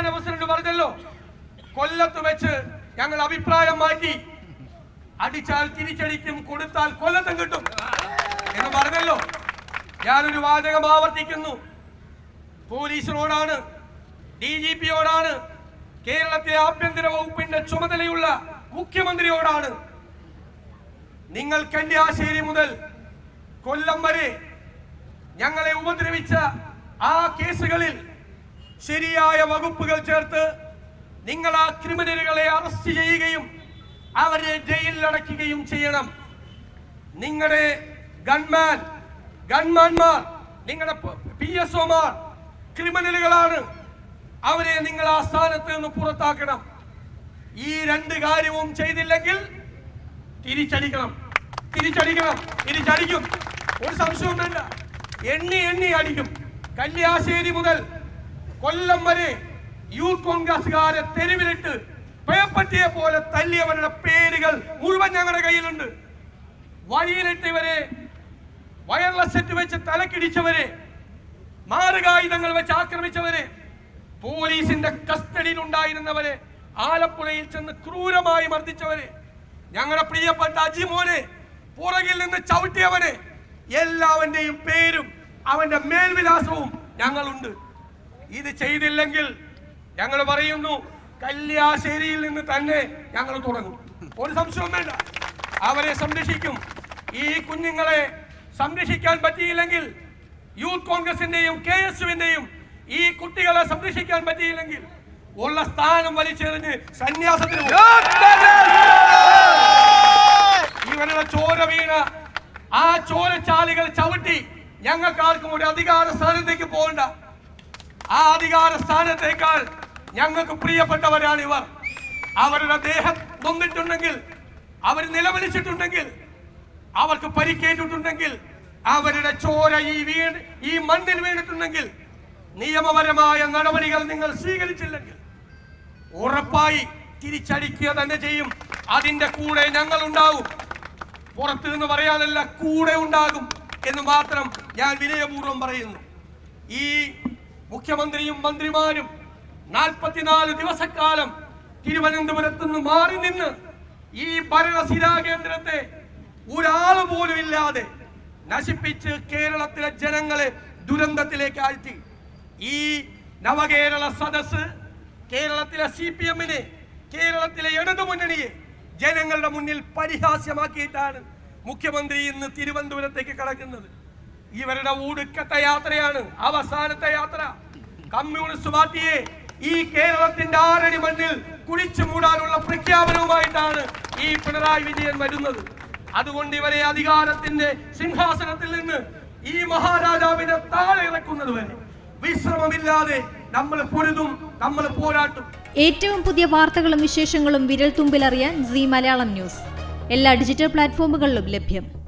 സംസ്ഥാന പ്രസിഡന്റ് പറഞ്ഞല്ലോ. കൊല്ലത്ത് വെച്ച് ഞങ്ങൾ അഭിപ്രായം മാറ്റി. അടിച്ചാൽ തിരിച്ചടിക്കും കൊടുത്താൽ കൊല്ലത്തും കിട്ടും. എന്ന് പറഞ്ഞല്ലോ. ഞാനൊരു വാചകം ആവർത്തിക്കുന്നു. പോലീസിനോടാണ് ഡി ജി പിയോടാണ് കേരളത്തിലെ ആഭ്യന്തര വകുപ്പിന്റെ ചുമതലയുള്ള മുഖ്യമന്ത്രിയോടാണ്. നിങ്ങൾ കന്യാശ്ശേരി മുതൽ കൊല്ലം വരെ ഞങ്ങളെ ഉപദ്രവിച്ച ആ കേസുകളിൽ ശരിയായ വകുപ്പുകൾ ചേർത്ത് നിങ്ങൾ ആ ക്രിമിനലുകളെ അറസ്റ്റ് ചെയ്യുകയും അവരെ ജയിലിൽ അടയ്ക്കുകയും ചെയ്യണം. നിങ്ങളുടെ ഗൺമാൻ ഗൺമാൻമാർ നിങ്ങളുടെ പി എസ് ഒമാർ ക്രിമിനലുകളാണ് അവരെ നിങ്ങൾ ആ സ്ഥാനത്ത് നിന്ന് പുറത്താക്കണം. ഈ രണ്ട് കാര്യവും ചെയ്തില്ലെങ്കിൽ തിരിച്ചടിക്കണം. തിരിച്ചടിക്കണം. തിരിച്ചടിക്കും. ഒരു സംശയവും വേണ്ട എണ്ണി എണ്ണി അടിക്കും. കല്യാശ്ശേരി മുതൽ കൊല്ലം വരെ യൂത്ത് കോൺഗ്രസുകാരെ തെരുവിലിട്ട് പേപ്പറ്റിയെ പോലെ തല്ലിയവരുടെ പേരുകൾ മുഴുവൻ ഞങ്ങളുടെ കയ്യിലുണ്ട്. വഴിയിലിട്ട് ഇവരെ വയർലെസ് സെറ്റ് വെച്ച് തലക്കിടിച്ചവരെ മാരകായുധങ്ങൾ വെച്ച് ആക്രമിച്ചവരെ പോലീസിന്റെ കസ്റ്റഡിയിൽ ഉണ്ടായിരുന്നവരെ ആലപ്പുഴയിൽ ചെന്ന് ക്രൂരമായി മർദ്ദിച്ചവരെ ഞങ്ങളുടെ പ്രിയപ്പെട്ട അജിമോനെ പുറകിൽ നിന്ന് ചവിട്ടിയവനെ എല്ലാവന്റെയും പേരും അവന്റെ മേൽവിലാസവും ഞങ്ങളുണ്ട്. ഇത് ചെയ്തില്ലെങ്കിൽ ഞങ്ങൾ പറയുന്നു കല്യാശ്ശേരിയിൽ നിന്ന് തന്നെ ഞങ്ങൾ തുടങ്ങും. ഒരു സംശയവും വേണ്ട. അവരെ സംരക്ഷിക്കും. ഈ കുഞ്ഞുങ്ങളെ സംരക്ഷിക്കാൻ പറ്റിയില്ലെങ്കിൽ യൂത്ത് കോൺഗ്രസിന്റെയും കെ എസ് യുവിന്റെയും ഈ കുട്ടികളെ സംരക്ഷിക്കാൻ പറ്റിയില്ലെങ്കിൽ ഉള്ള സ്ഥാനം വലിച്ചെറിഞ്ഞ് സന്യാസത്തിന്. ഇവരുടെ ചോര വീണ ആ ചോരച്ചാലികൾ ചവിട്ടി ഞങ്ങൾക്ക് ആർക്കും ഒരു അധികാര സ്ഥാനത്തേക്ക് പോകണ്ട. ആ അധികാര സ്ഥാനത്തേക്കാൾ ഞങ്ങൾക്ക് പ്രിയപ്പെട്ടവരാണ് ഇവർ. അവരുടെ ദേഹം നൊന്നിട്ടുണ്ടെങ്കിൽ അവർ നിലവിളിച്ചിട്ടുണ്ടെങ്കിൽ അവർക്ക് പരിക്കേറ്റിട്ടുണ്ടെങ്കിൽ അവരുടെ ചോര ഈ വീണ് ഈ മണ്ണിൽ വീണിട്ടുണ്ടെങ്കിൽ നിയമപരമായ നടപടികൾ നിങ്ങൾ സ്വീകരിച്ചില്ലെങ്കിൽ ഉറപ്പായി തിരിച്ചടിക്കുക തന്നെ ചെയ്യും. അതിന്റെ കൂടെ ഞങ്ങൾ ഉണ്ടാവും പുറത്തു നിന്ന് പറയാനല്ല കൂടെ ഉണ്ടാകും എന്ന് മാത്രം ഞാൻ വിനയപൂർവം പറയുന്നു. ഈ മുഖ്യമന്ത്രിയും മന്ത്രിമാരും നാൽപ്പത്തിനാല് ദിവസക്കാലം തിരുവനന്തപുരത്ത് നിന്ന് മാറി നിന്ന് ഈ ഭരണസിരാ കേന്ദ്രത്തെ ഒരാൾ പോലും ഇല്ലാതെ നശിപ്പിച്ച് കേരളത്തിലെ ജനങ്ങളെ ദുരന്തത്തിലേക്ക് ആഴ്ത്തി. ഈ നവകേരള സദസ് കേരളത്തിലെ സി പി എമ്മിനെ കേരളത്തിലെ ഇടതുമുന്നണിയെ ജനങ്ങളുടെ മുന്നിൽ പരിഹാസ്യമാക്കിയിട്ടാണ് മുഖ്യമന്ത്രി ഇന്ന് തിരുവനന്തപുരത്തേക്ക് കടക്കുന്നത്. ഇവരുടെ ഊടുക്കത്തെ യാത്രയാണ് അവസാനത്തെ യാത്ര. കമ്മ്യൂണിസ്റ്റ് പാർട്ടിയെ ഈ കേരളത്തിന്റെ ആറടി മണ്ണിൽ കുഴിച്ചു മൂടാനുള്ള പ്രഖ്യാപനവുമായിട്ടാണ് ഈ പിണറായി വിജയൻ വരുന്നത്. അതുകൊണ്ട് ഇവരെ അധികാരത്തിന്റെ സിംഹാസനത്തിൽ നിന്ന് ഈ മഹാരാജാവിനെ താഴെ ഇറക്കുന്നത് വരെ വിശ്രമമില്ലാതെ നമ്മൾ പൊരുതും നമ്മൾ പോരാട്ടും. ഏറ്റവും പുതിയ വാർത്തകളും വിശേഷങ്ങളും വിരൽ തുമ്പിലറിയാൻ സി മലയാളം ന്യൂസ്. എല്ലാ ഡിജിറ്റൽ പ്ലാറ്റ്ഫോമുകളിലും ലഭ്യം.